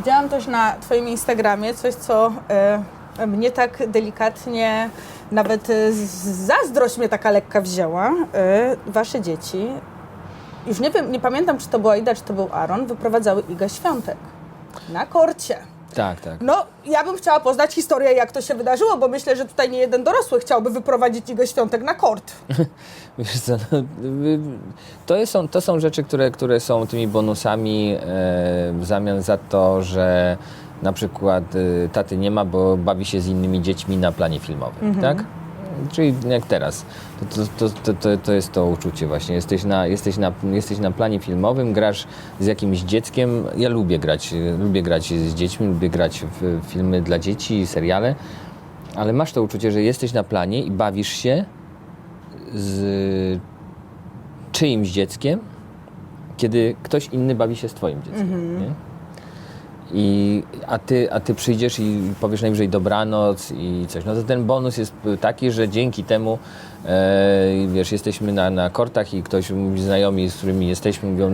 Widziałam też na Twoim Instagramie coś, co e, mnie tak delikatnie, nawet e, zazdrość mnie taka lekka wzięła. E, wasze dzieci, już nie wiem, nie pamiętam, czy to była Ida, czy to był Aaron, wyprowadzały Iga Świątek na korcie. Tak, tak. No, ja bym chciała poznać historię, jak to się wydarzyło, bo myślę, że tutaj nie jeden dorosły chciałby wyprowadzić Igę Świątek na kort. Wiesz co, no, to, są, to są rzeczy, które, które są tymi bonusami e, w zamian za to, że na przykład y, taty nie ma, bo bawi się z innymi dziećmi na planie filmowym, tak? Czyli jak teraz. To, to, to, to, jest to uczucie właśnie. Jesteś na, jesteś, na, jesteś na planie filmowym, grasz z jakimś dzieckiem. Ja lubię grać, lubię grać z dziećmi, lubię grać w filmy dla dzieci, seriale, ale masz to uczucie, że jesteś na planie i bawisz się z czyimś dzieckiem, kiedy ktoś inny bawi się z twoim dzieckiem. Nie? I, a, ty, a ty przyjdziesz i powiesz najwyżej dobranoc i coś. No to ten bonus jest taki, że dzięki temu e, wiesz, jesteśmy na, na kortach i ktoś, znajomi, z którymi jesteśmy, mówią, no